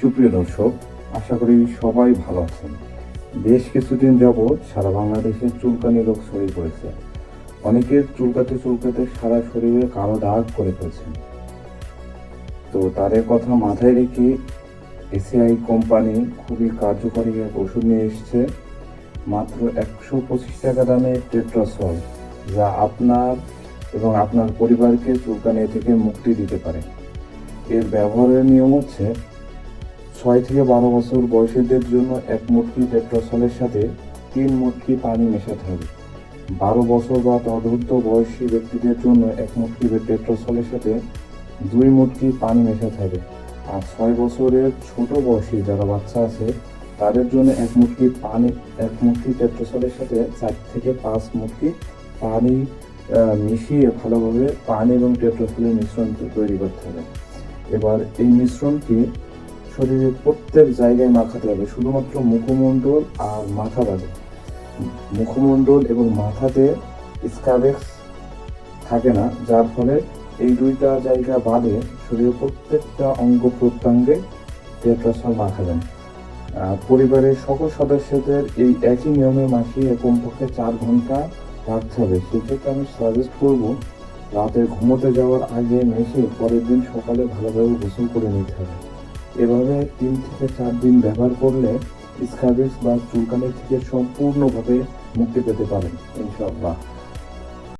সুপ্রিয় দর্শক, আশা করি সবাই ভালো আছেন। বেশ কিছুদিন যাবৎ সারা বাংলাদেশে চুলকানি রোগ ছড়িয়ে পড়েছে। অনেকের চুলকাতে চুলকাতে সারা শরীরে কালো দাগ করে ফেলছেন তো তাদের কথা মাথায় রেখে এসিআই কোম্পানি খুবই কার্যকরী এক ওষুধ নিয়ে এসেছে। মাত্র একশো পঁচিশ টাকা দামে টেট্রাসল, যা আপনার এবং আপনার পরিবারকে চুলকানি থেকে মুক্তি দিতে পারে। এর ব্যবহারের নিয়ম হচ্ছে ছয় থেকে বারো বছর বয়সীদের জন্য এক মুটকি টেট্রাসলের সাথে তিন মুটকি পানি মেশাতে হবে। বারো বছর বা তদূর্ধ্ব বয়সী ব্যক্তিদের জন্য এক মুটকি টেট্রাসলের সাথে দুই মুটকি পানি মেশাতে হবে। আর ছয় বছরের ছোট বয়সী যারা বাচ্চা আছে, তাদের জন্য এক মুটকি পানি, এক মুটকি টেট্রাসলের সাথে চার থেকে পাঁচ মুটকি পানি মিশিয়ে ভালোভাবে পানি এবং টেট্রাসলের মিশ্রণ তৈরি করতে হবে। এবার এই মিশ্রণটি শরীরের প্রত্যেক জায়গায় মাখাতে হবে শুধুমাত্র মুখমণ্ডল আর মাথা বাদে। মুখমণ্ডল এবং মাথাতে স্কাবেক্স থাকে না, যার ফলে এই দুইটা জায়গা বাদে শরীরের প্রত্যেকটা অঙ্গ প্রত্যঙ্গে টেট্রাসল মাখাবেন পরিবারের সকল সদস্যদের এই একই নিয়মে মাসিয়ে কমপক্ষে চার ঘণ্টা রাখতে হবে। সেক্ষেত্রে আমি সাজেস্ট করব, রাতে ঘুমোতে যাওয়ার আগে মেশে পরের দিন সকালে ভালোভাবে গোসল করে নিতে হবে। এভাবে তিন থেকে চার দিন ব্যবহার করলে স্কাবিক্স বা চুলকানি থেকে সম্পূর্ণভাবে মুক্তি পেতে পারেন, ইনশাআল্লাহ।